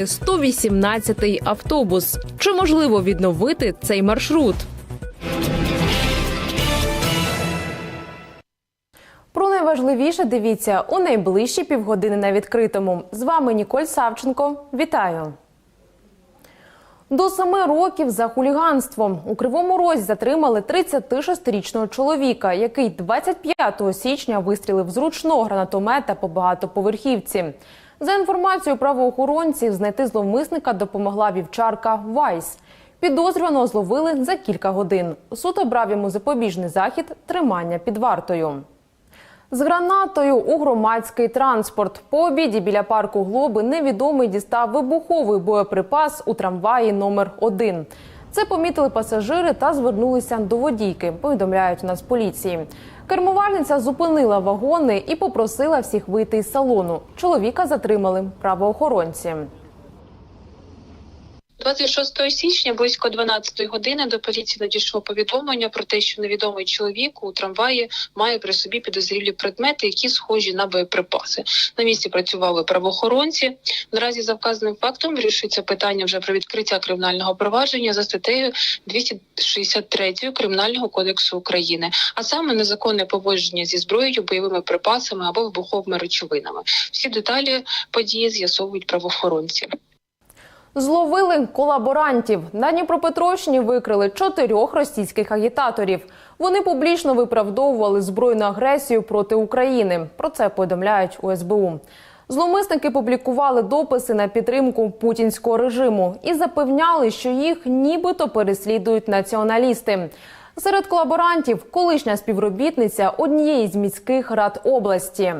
118-й автобус. Чи можливо відновити цей маршрут? Про найважливіше дивіться у найближчі півгодини на відкритому. З вами Ніколь Савченко. Вітаю. До семи років за хуліганством у кривому розі затримали 36-річного чоловіка, який 25 січня вистрілив з ручного гранатомета по багатоповерхівці. За інформацією правоохоронців, знайти зловмисника допомогла вівчарка Вайс. Підозрюваного зловили за кілька годин. Суд обрав йому запобіжний захід тримання під вартою. З гранатою у громадський транспорт по обіді біля парку Глоби невідомий дістав вибуховий боєприпас у трамваї номер 1 Це помітили пасажири та звернулися до водійки. Повідомляють у нас поліції. Кермувальниця зупинила вагони і попросила всіх вийти із салону. Чоловіка затримали правоохоронці. 26 січня близько 12 години до поліції надійшло повідомлення про те, що невідомий чоловік у трамваї має при собі підозрілі предмети, які схожі на боєприпаси. На місці працювали правоохоронці. Наразі за вказаним фактом вирішується питання вже про відкриття кримінального провадження за статтею 263 кримінального кодексу України, а саме незаконне поводження зі зброєю, бойовими припасами або вибуховими речовинами. Всі деталі події з'ясовують правоохоронці. Зловили колаборантів. На Дніпропетровщині викрили чотирьох російських агітаторів. Вони публічно виправдовували збройну агресію проти України. Про це повідомляють у СБУ. Зловмисники публікували дописи на підтримку путінського режиму і запевняли, що їх нібито переслідують націоналісти. Серед колаборантів колишня співробітниця однієї з міських рад області.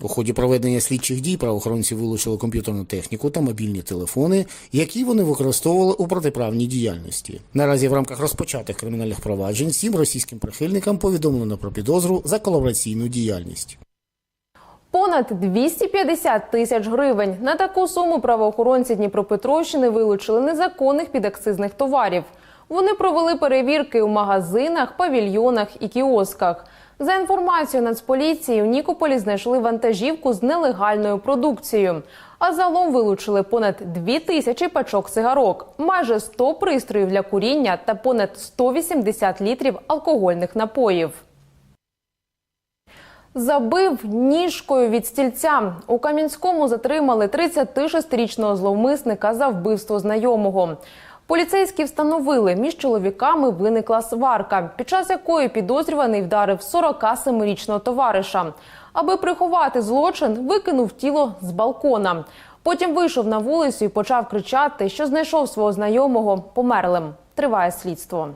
У ході проведення слідчих дій правоохоронці вилучили комп'ютерну техніку та мобільні телефони, які вони використовували у протиправній діяльності. Наразі в рамках розпочатих кримінальних проваджень сім російським прихильникам повідомлено про підозру за колабораційну діяльність. Понад 250 тисяч гривень. На таку суму правоохоронці Дніпропетровщини вилучили незаконних підакцизних товарів. Вони провели перевірки у магазинах, павільйонах і кіосках. За інформацією Нацполіції, у Нікополі знайшли вантажівку з нелегальною продукцією. А загалом вилучили понад 2 тисячі пачок цигарок, майже 100 пристроїв для куріння та понад 180 літрів алкогольних напоїв. Забив ніжкою від стільця. У Кам'янському затримали 36-річного зловмисника за вбивство знайомого. Поліцейські встановили, між чоловіками виникла сварка, під час якої підозрюваний вдарив 47-річного товариша. Аби приховати злочин, викинув тіло з балкона. Потім вийшов на вулицю і почав кричати, що знайшов свого знайомого померлим. Триває слідство.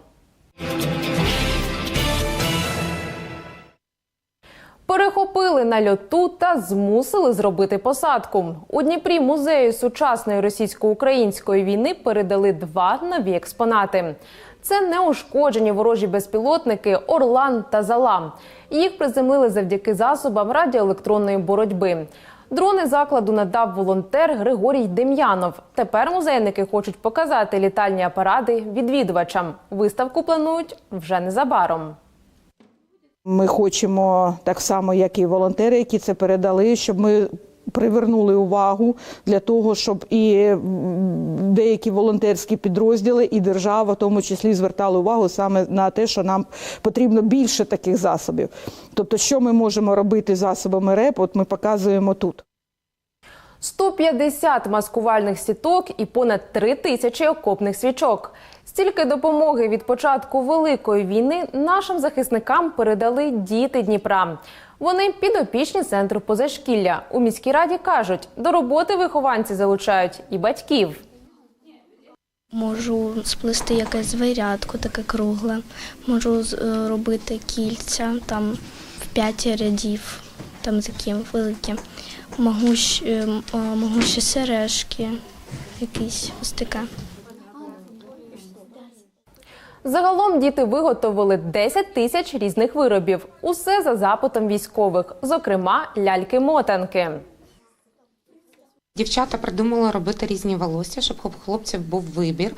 Перехопили на льоту та змусили зробити посадку. У Дніпрі музею сучасної російсько-української війни передали два нові експонати. Це неушкоджені ворожі безпілотники Орлан та Зала. Їх приземлили завдяки засобам радіоелектронної боротьби. Дрони закладу надав волонтер Григорій Дем'янов. Тепер музейники хочуть показати літальні апарати відвідувачам. Виставку планують вже незабаром. Ми хочемо так само, як і волонтери, які це передали, щоб ми привернули увагу для того, щоб і деякі волонтерські підрозділи, і держава, в тому числі, звертали увагу саме на те, що нам потрібно більше таких засобів. Тобто, що ми можемо робити засобами РЕП, от ми показуємо тут. 150 маскувальних сіток і понад 3 тисячі окопних свічок. Стільки допомоги від початку великої війни нашим захисникам передали діти Дніпра. Вони підопічні центру позашкілля. У міській раді кажуть, до роботи вихованці залучають і батьків. Можу сплести якесь звірятко таке кругле, можу е, робити кільця там в п'ять рядів, там такі великі. Можу, щ- е, м- е, можу ще сережки, якісь ось таке. Загалом діти виготовили 10 тисяч різних виробів. Усе за запитом військових, зокрема ляльки-мотанки. Дівчата придумали робити різні волосся, щоб у хлопців був вибір,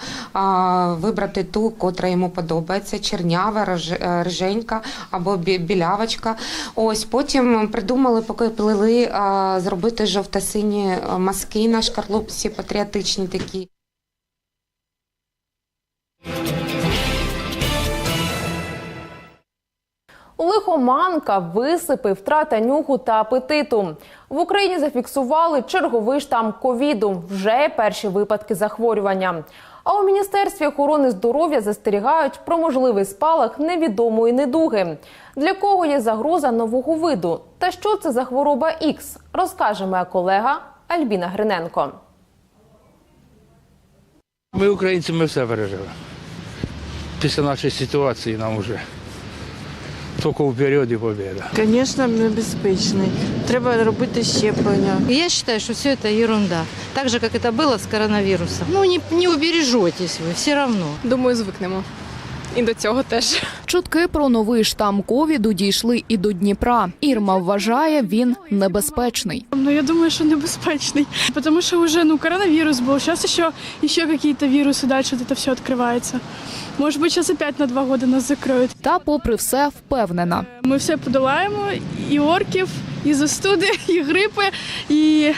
вибрати ту, котра йому подобається, чернява, рож- е, або бі- білявочка. Ось потім придумали, поки плели, зробити жовто-сині маски на шкарлупці, патріотичні такі. Лихоманка, висипи, втрата нюху та апетиту. В Україні зафіксували черговий штам ковіду. Вже перші випадки захворювання. А у міністерстві охорони здоров'я застерігають про можливий спалах невідомої недуги. Для кого є загроза нового виду? Та що це за хвороба Ікс, розкаже моя колега Альбіна Гриненко. Ми, українці, ми все пережили. Після нашої ситуації нам вже тільки вперед і побіда. Звісно, небезпечний. Треба робити щеплення. Я считаю, что все это ерунда. Так же, как это было с коронавирусом. Ну, не, не убережетесь вы, все равно. Думаю, звикнемо. І до цього теж. Чутки про новий штам ковіду дійшли і до Дніпра. Ірма вважає, він небезпечний. Ну, я думаю, що небезпечний. Потому что уже, ну, коронавирус был. Сейчас еще, еще какие-то вирусы дальше вот это все открывается. Может быть, сейчас опять на два года нас закроют. Та, попри все, впевнена. Ми все подолаємо, і орків, і застуди, і грипи, і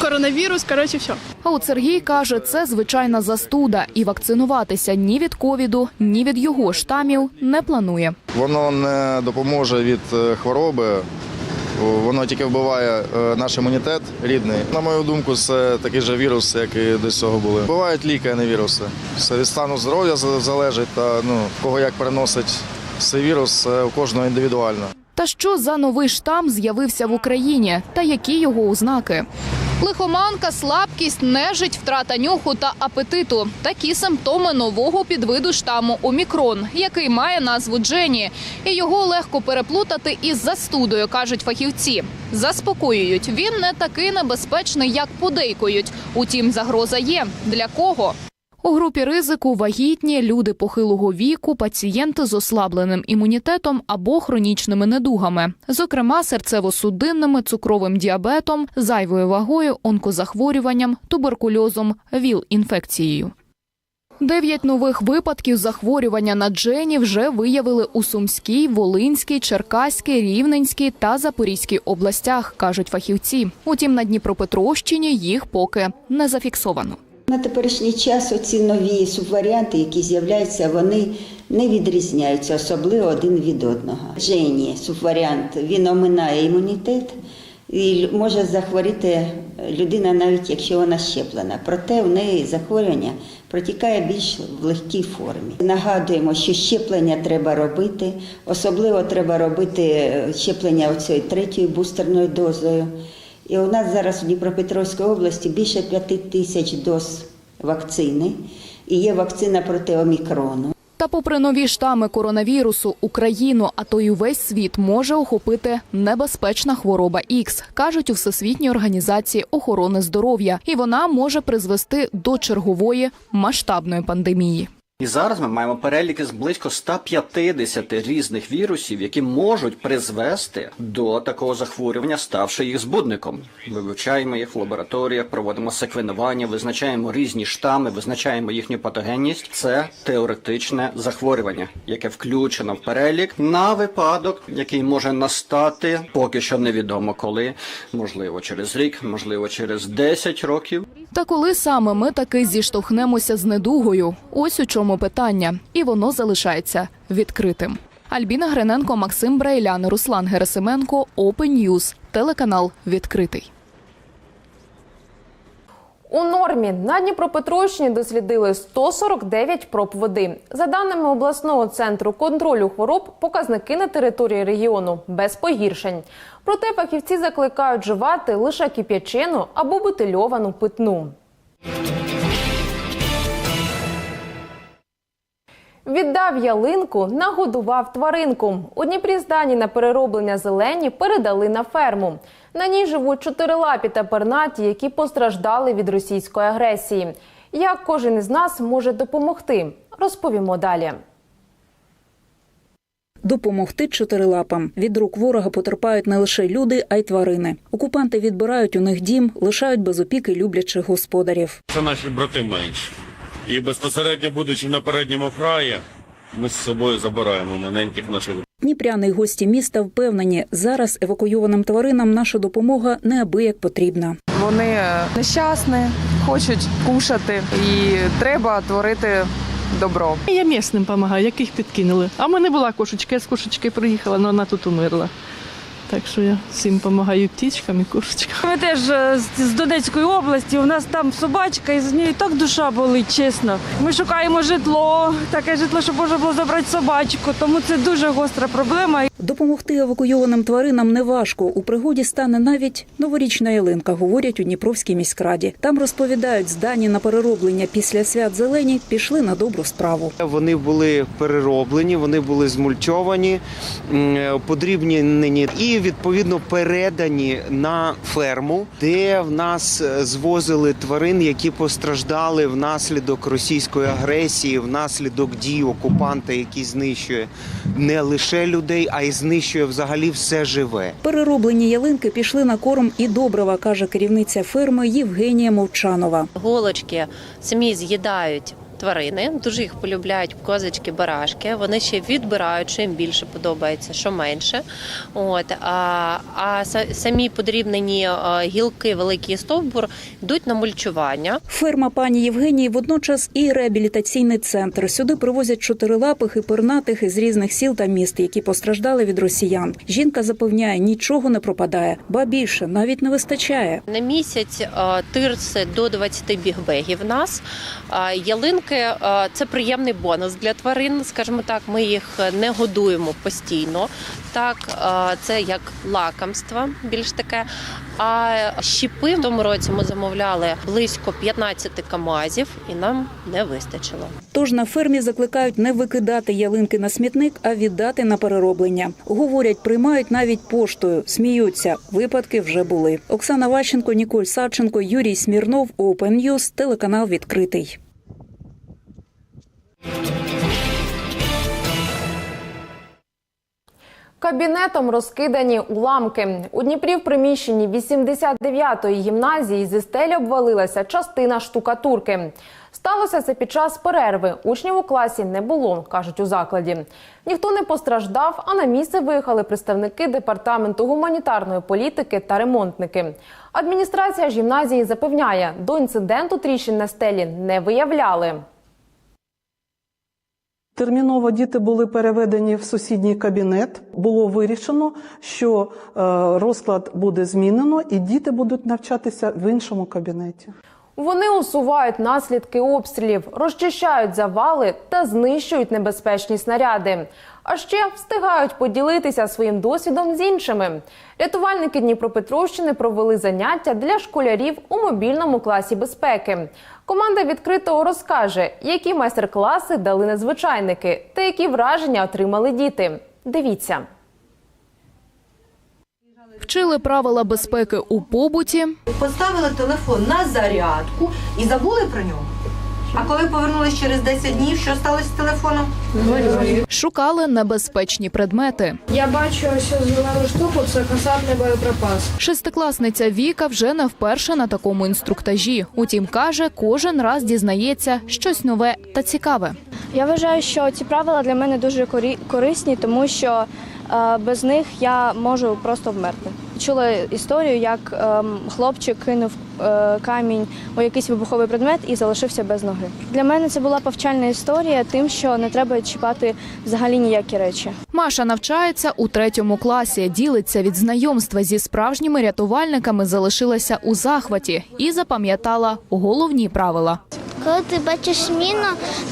коронавірус, коротше, все. А от Сергій каже, це звичайна застуда, і вакцинуватися ні від ковіду, ні від його штамів не планує. Воно не допоможе від е, хвороби. Воно тільки вбиває е, наш імунітет рідний. На мою думку, це такий же вірус, як і до цього були. Бувають ліки, а не віруси. Все від стану здоров'я залежить та ну кого як переносить цей вірус, це у кожного індивідуально. Та що за новий штам з'явився в Україні, та які його ознаки? Лихоманка, слабкість, нежить, втрата нюху та апетиту такі симптоми нового підвиду штаму Омікрон, який має назву Джені, і його легко переплутати із застудою, кажуть фахівці. Заспокоюють, він не такий небезпечний, як подейкують. Утім, загроза є для кого. У групі ризику вагітні, люди похилого віку, пацієнти з ослабленим імунітетом або хронічними недугами, зокрема серцево-судинними, цукровим діабетом, зайвою вагою, онкозахворюванням, туберкульозом, ВІЛ-інфекцією. Дев'ять нових випадків захворювання на Джені вже виявили у Сумській, Волинській, Черкаській, Рівненській та Запорізькій областях, кажуть фахівці. Утім, на Дніпропетровщині їх поки не зафіксовано. На теперішній час оці нові субваріанти, які з'являються, вони не відрізняються особливо один від одного. Жені субваріант він оминає імунітет і може захворіти людина, навіть якщо вона щеплена. Проте в неї захворювання протікає більш в легкій формі. Нагадуємо, що щеплення треба робити, особливо треба робити щеплення оцією третьою бустерною дозою. І у нас зараз в Дніпропетровській області більше п'яти тисяч доз вакцини. І є вакцина проти омікрону. Та, попри нові штами коронавірусу, Україну, а то й увесь світ може охопити небезпечна хвороба Ікс, кажуть у Всесвітній організації охорони здоров'я, і вона може призвести до чергової масштабної пандемії. І зараз ми маємо переліки з близько 150 різних вірусів, які можуть призвести до такого захворювання, ставши їх збудником. Вивчаємо їх в лабораторіях, проводимо секвенування, визначаємо різні штами, визначаємо їхню патогенність. Це теоретичне захворювання, яке включено в перелік на випадок, який може настати поки що невідомо коли, можливо, через рік, можливо, через 10 років. Та коли саме ми таки зіштовхнемося з недугою? Ось у чому питання, і воно залишається відкритим. Альбіна Гриненко, Максим Брейлян, Руслан Герасименко, Open News, телеканал відкритий. У нормі на Дніпропетровщині дослідили 149 проб води. За даними обласного центру контролю хвороб, показники на території регіону без погіршень. Проте фахівці закликають живати лише кип'ячену або бутильовану питну. Віддав ялинку, нагодував тваринку. У Дніпрі здані на перероблення зелені передали на ферму. На ній живуть чотирилапі та пернаті, які постраждали від російської агресії. Як кожен із нас може допомогти, розповімо далі. допомогти чотирилапам. Від рук ворога потерпають не лише люди, а й тварини. Окупанти відбирають у них дім, лишають без опіки люблячих господарів. Це наші брати менші. І безпосередньо будучи на передньому краї, ми з собою забираємо маленьких наших Дніпряни й гості міста впевнені, зараз евакуйованим тваринам наша допомога неабияк потрібна. Вони е, нещасні, хочуть кушати, і треба творити добро. Я місним допомагаю, яких підкинули. А в мене була кошечка, я з кошечки приїхала, але вона тут умерла. Так що я всім допомагаю птічкам і кошечкам. Ми теж е, з- Донецької області. У нас там собачка, і з нею так душа болить, чесно. Ми шукаємо житло, таке житло, щоб можна було забрати собачку. Тому це дуже гостра проблема. Допомогти евакуйованим тваринам неважко. У пригоді стане навіть новорічна ялинка, говорять у Дніпровській міськраді. Там розповідають, здані на перероблення після свят зелені пішли на добру справу. Вони були перероблені, вони були змульчовані, подрібнені і відповідно передані на ферму, де в нас е, звозили тварин, які постраждали внаслідок російської агресії, внаслідок дій окупанта, який знищує не лише людей, а й знищує взагалі все живе. Перероблені ялинки пішли на корм і добрива, каже керівниця ферми Євгенія Мовчанова. Голочки самі з'їдають тварини, дуже їх полюбляють козочки, барашки. Вони ще відбирають, що їм більше подобається, що менше. От а, а самі подрібнені е, гілки, великий стовбур йдуть на мульчування. Ферма пані Євгенії водночас і реабілітаційний центр. Сюди привозять чотирилапих і пернатих із різних сіл та міст, які постраждали від росіян. Жінка запевняє, нічого не пропадає, ба більше навіть не вистачає. На місяць е, тирси до 20 бігбегів в нас. Е, Ялинки е, це приємний бонус для тварин. Скажімо так, ми їх не годуємо постійно. Так, е, це як лакомство, більш таке. А щіпи в тому році ми замовляли близько 15 камазів, і нам не вистачило. Тож на фермі закликають не викидати ялинки на смітник, а віддати на перероблення. Говорять, приймають навіть поштою, сміються. Випадки вже були. Оксана Ващенко, Ніколь Савченко, Юрій Смірнов, Open News, телеканал відкритий. Кабінетом розкидані уламки. У Дніпрі в приміщенні 89-ї гімназії зі стелі обвалилася частина штукатурки. Сталося це під час перерви. Учнів у класі не було, кажуть у закладі. Ніхто не постраждав, а на місце виїхали представники департаменту гуманітарної політики та ремонтники. Адміністрація ж гімназії запевняє, до інциденту тріщин на стелі не виявляли. Терміново діти були переведені в сусідній кабінет. Було вирішено, що е, розклад буде змінено, і діти будуть навчатися в іншому кабінеті. Вони усувають наслідки обстрілів, розчищають завали та знищують небезпечні снаряди. А ще встигають поділитися своїм досвідом з іншими. Рятувальники Дніпропетровщини провели заняття для школярів у мобільному класі безпеки. Команда відкритого розкаже, які майстер-класи дали надзвичайники та які враження отримали діти. Дивіться. Вчили правила безпеки у побуті, Поставили телефон на зарядку і забули про нього. А коли повернулись через 10 днів, що сталося з телефоном? шукали небезпечні предмети. Я бачу ось зелену штуку, це касатний боєприпас. Шестикласниця Віка вже не вперше на такому інструктажі. Утім, каже, кожен раз дізнається щось нове та цікаве. Я вважаю, що ці правила для мене дуже корисні, тому що без них я можу просто вмерти. Чула історію, як ем, хлопчик кинув е, камінь у якийсь вибуховий предмет і залишився без ноги. Для мене це була повчальна історія, тим, що не треба чіпати взагалі ніякі речі. Маша навчається у третьому класі. Ділиться від знайомства зі справжніми рятувальниками, залишилася у захваті і запам'ятала головні правила. Коли ти бачиш міну,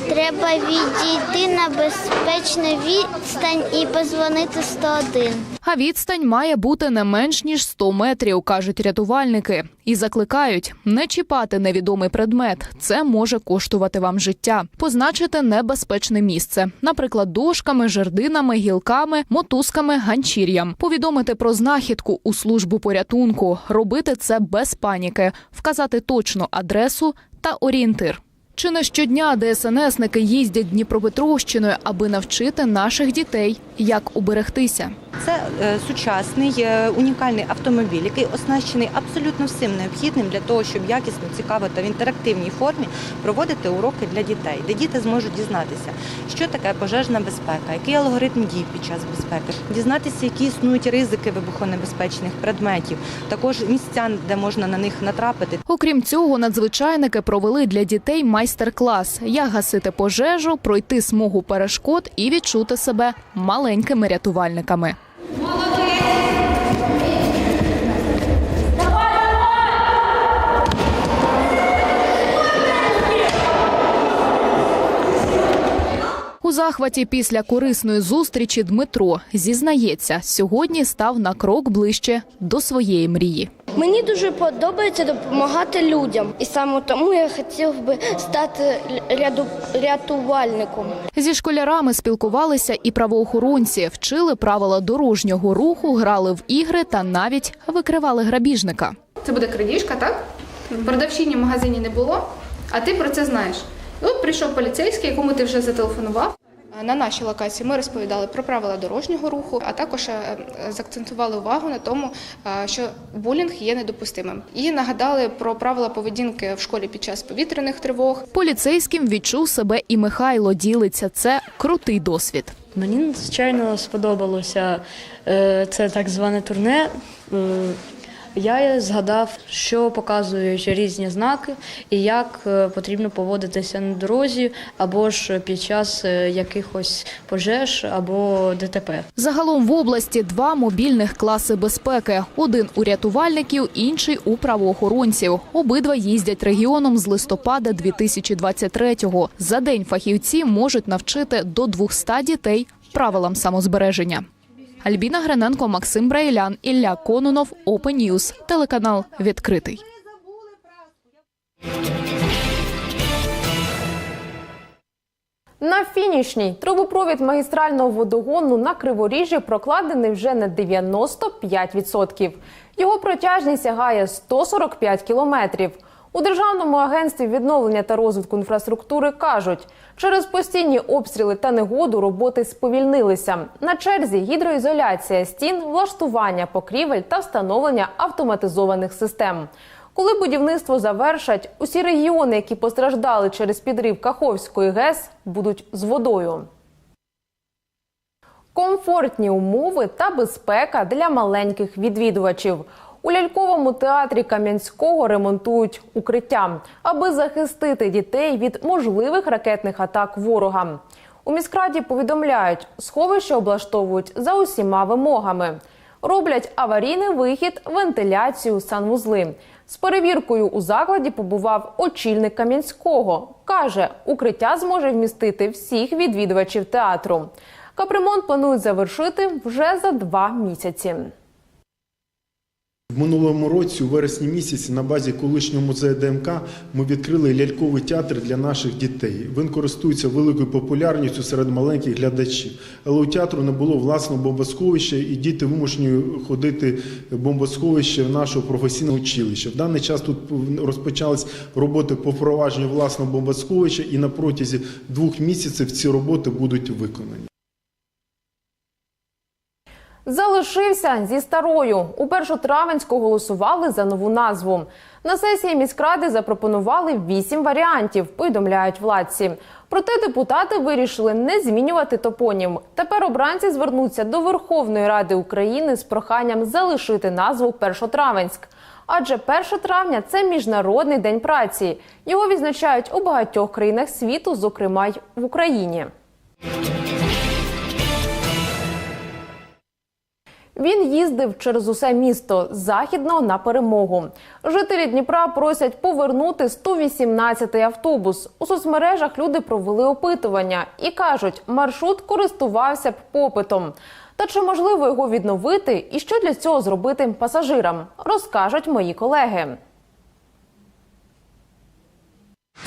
треба відійти на безпечну відстань і позвонити 101. А відстань має бути не менш ніж 100 метрів, кажуть рятувальники, і закликають не чіпати невідомий предмет. Це може коштувати вам життя. Позначити небезпечне місце, наприклад, дошками, жердинами, гілками, мотузками, ганчір'ям. Повідомити про знахідку у службу порятунку, робити це без паніки, вказати точну адресу та орієнтир. Чи не щодня ДСНСники їздять Дніпропетровщиною, аби навчити наших дітей, як уберегтися? Це е, сучасний е, унікальний автомобіль, який оснащений абсолютно всім необхідним для того, щоб якісно, цікаво та в інтерактивній формі проводити уроки для дітей, де діти зможуть дізнатися, що таке пожежна безпека, який алгоритм дій під час безпеки, дізнатися, які існують ризики вибухонебезпечних предметів, також місця, де можна на них натрапити. Окрім цього, надзвичайники провели для дітей майстер-клас, як гасити пожежу, пройти смугу перешкод і відчути себе маленькими рятувальниками. У захваті після корисної зустрічі Дмитро зізнається, сьогодні став на крок ближче до своєї мрії. Мені дуже подобається допомагати людям, і саме тому я хотів би стати ряду... рятувальником. Зі школярами спілкувалися і правоохоронці, вчили правила дорожнього руху, грали в ігри та навіть викривали грабіжника. Це буде крадіжка, так? Продавчині в магазині не було, а ти про це знаєш. І прийшов поліцейський, якому ти вже зателефонував. На нашій локації ми розповідали про правила дорожнього руху, а також е, заакцентували увагу на тому, е, що булінг є недопустимим. І нагадали про правила поведінки в школі під час повітряних тривог. Поліцейським відчув себе і Михайло ділиться. Це крутий досвід. Мені надзвичайно сподобалося е, це так зване турне. Я згадав, що показують різні знаки і як е, потрібно поводитися на дорозі або ж під час е, якихось пожеж або ДТП. Загалом в області два мобільних класи безпеки: один у рятувальників, інший у правоохоронців. Обидва їздять регіоном з листопада 2023-го. За день фахівці можуть навчити до 200 дітей правилам самозбереження. Альбіна Гриненко, Максим Брайлян, Ілля Кононов, Open News, телеканал відкритий. На фінішній трубопровід магістрального водогону на Криворіжжі прокладений вже на 95%. Його протяжність сягає 145 кілометрів. У Державному агентстві відновлення та розвитку інфраструктури кажуть, через постійні обстріли та негоду роботи сповільнилися. На черзі гідроізоляція стін, влаштування покрівель та встановлення автоматизованих систем. Коли будівництво завершать, усі регіони, які постраждали через підрив Каховської ГЕС, будуть з водою. Комфортні умови та безпека для маленьких відвідувачів. У ляльковому театрі Кам'янського ремонтують укриття, аби захистити дітей від можливих ракетних атак ворога. У міськраді повідомляють, сховище облаштовують за усіма вимогами. Роблять аварійний вихід, вентиляцію, санвузли. З перевіркою у закладі побував очільник Кам'янського. Каже, укриття зможе вмістити всіх відвідувачів театру. Капремонт планують завершити вже за два місяці. В минулому році, у вересні місяці, на базі колишнього музею ДМК ми відкрили ляльковий театр для наших дітей. Він користується великою популярністю серед маленьких глядачів. Але у театру не було власного бомбосховища, і діти вимушені ходити в бомбосховище в нашого професійного училища. В даний час тут розпочались роботи по впровадженню власного бомбосховища, і на протязі двох місяців ці роботи будуть виконані. Залишився зі старою. У першотравенську голосували за нову назву. На сесії міськради запропонували вісім варіантів, повідомляють владці. Проте депутати вирішили не змінювати топонім. Тепер обранці звернуться до Верховної Ради України з проханням залишити назву Першотравенськ. Адже 1 травня це міжнародний день праці. Його відзначають у багатьох країнах світу, зокрема й в Україні. Він їздив через усе місто з західного на перемогу. Жителі Дніпра просять повернути 118-й автобус. У соцмережах люди провели опитування і кажуть, маршрут користувався б попитом. Та чи можливо його відновити і що для цього зробити пасажирам, розкажуть мої колеги.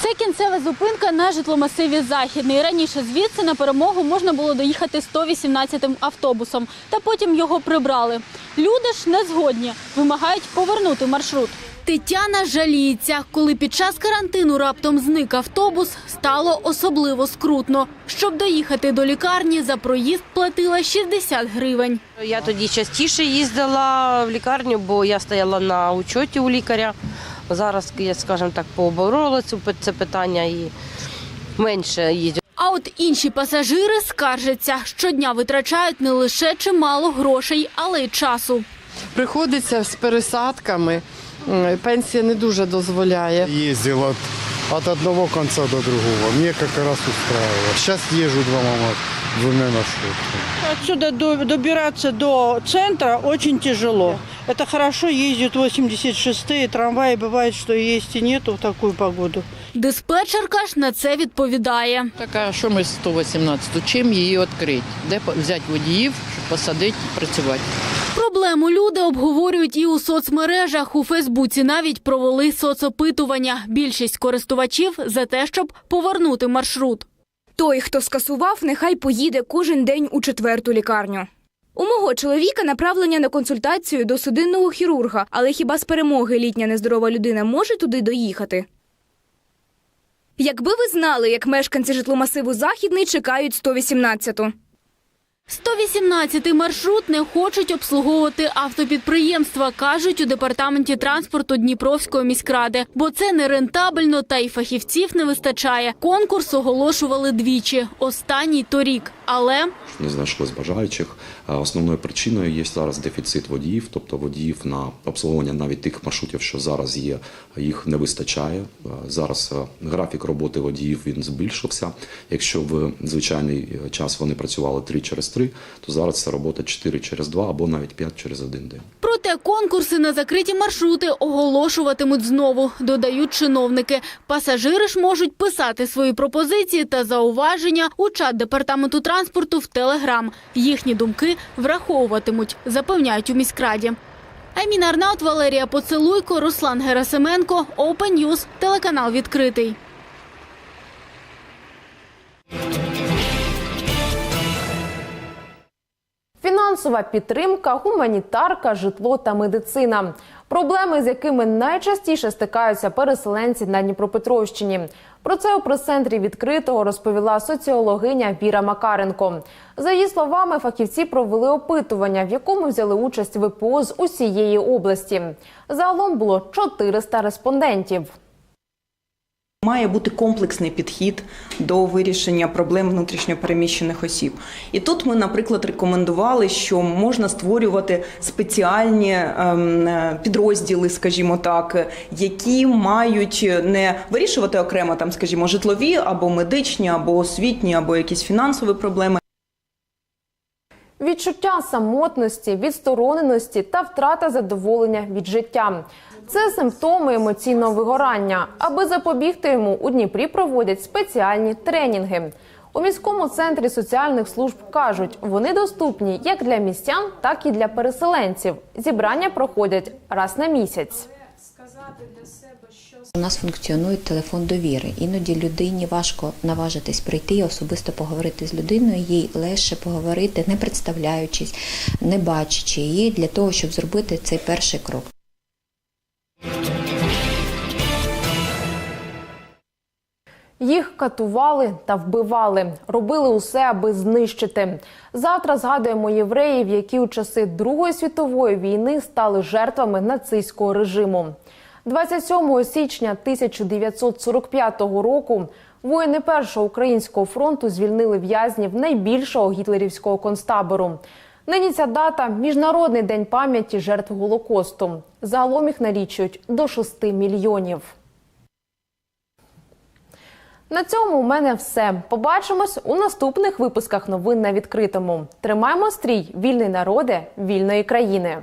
Це кінцева зупинка на житломасиві Західний. Раніше звідси на перемогу можна було доїхати 118-м автобусом, та потім його прибрали. Люди ж не згодні, вимагають повернути маршрут. Тетяна жаліється, коли під час карантину раптом зник автобус, стало особливо скрутно. Щоб доїхати до лікарні, за проїзд платила 60 гривень. Я тоді частіше їздила в лікарню, бо я стояла на учоті у лікаря. Зараз, я скажімо так, поборола цю- це питання і менше їздять. А от інші пасажири скаржаться, щодня витрачають не лише чимало грошей, але й часу. Приходиться з пересадками. Пенсія не дуже дозволяє. Ездил от, одного конца до другого. Мне как раз устраивало. Сейчас езжу двумя, двумя маршрутками. Отсюда до- добираться до центра очень тяжело. Это хорошо ездят 86-е трамваи, бывает, что есть и нету в такую погоду. Диспетчерка ж на це відповідає. Така, що ми 118, чим її відкрити? Де взяти водіїв, щоб посадити, працювати? Проблему люди обговорюють і у соцмережах. У Фейсбуці навіть провели соцопитування. Більшість користувачів за те, щоб повернути маршрут. Той, хто скасував, нехай поїде кожен день у четверту лікарню. У мого чоловіка направлення на консультацію до судинного хірурга, але хіба з перемоги літня нездорова людина може туди доїхати? Якби ви знали, як мешканці житломасиву Західний чекають 118-ту. 118-й маршрут не хочуть обслуговувати автопідприємства, кажуть у департаменті транспорту Дніпровської міськради, бо це не рентабельно, та й фахівців не вистачає. Конкурс оголошували двічі. Останній торік. Але не знайшлось бажаючих. Основною причиною є зараз дефіцит водіїв, тобто водіїв на обслуговування навіть тих маршрутів, що зараз є, їх не вистачає. Зараз е, графік роботи водіїв він збільшився. Якщо в звичайний е, час вони працювали 3 через 3, то зараз це робота 4 через 2 або навіть 5 через 1 день. Проте конкурси на закриті маршрути оголошуватимуть знову, додають чиновники. Пасажири ж можуть писати свої пропозиції та зауваження у чат департаменту транспорту в Телеграм. Їхні думки враховуватимуть, запевняють у міськраді. Айміна Арнаут, Валерія Поцелуйко, Руслан Герасименко, Open News, телеканал відкритий. Фінансова підтримка, гуманітарка, житло та медицина проблеми, з якими найчастіше стикаються переселенці на Дніпропетровщині. Про це у прес-центрі відкритого розповіла соціологиня Віра Макаренко. За її словами, фахівці провели опитування, в якому взяли участь ВПО з усієї області. Загалом було 400 респондентів. Має бути комплексний підхід до вирішення проблем внутрішньопереміщених осіб. І тут ми, наприклад, рекомендували, що можна створювати спеціальні ем, е, підрозділи, скажімо так, які мають не вирішувати окремо там, скажімо, житлові або медичні, або освітні, або якісь фінансові проблеми. Відчуття самотності, відстороненості та втрата задоволення від життя. Це симптоми емоційного вигорання. Аби запобігти йому, у Дніпрі проводять спеціальні тренінги. У міському центрі соціальних служб кажуть, вони доступні як для містян, так і для переселенців. Зібрання проходять раз на місяць. У нас функціонує телефон довіри. Іноді людині важко наважитись прийти і особисто поговорити з людиною. Їй легше поговорити, не представляючись, не бачачи її для того, щоб зробити цей перший крок. Їх катували та вбивали, робили усе, аби знищити. Завтра згадуємо євреїв, які у часи Другої світової війни стали жертвами нацистського режиму. 27 січня 1945 року воїни першого українського фронту звільнили в'язнів найбільшого гітлерівського концтабору. Нині ця дата міжнародний день пам'яті жертв голокосту. Загалом їх налічують до 6 мільйонів. На цьому у мене все. Побачимось у наступних випусках новин на відкритому. Тримаємо стрій, вільний народи, вільної країни.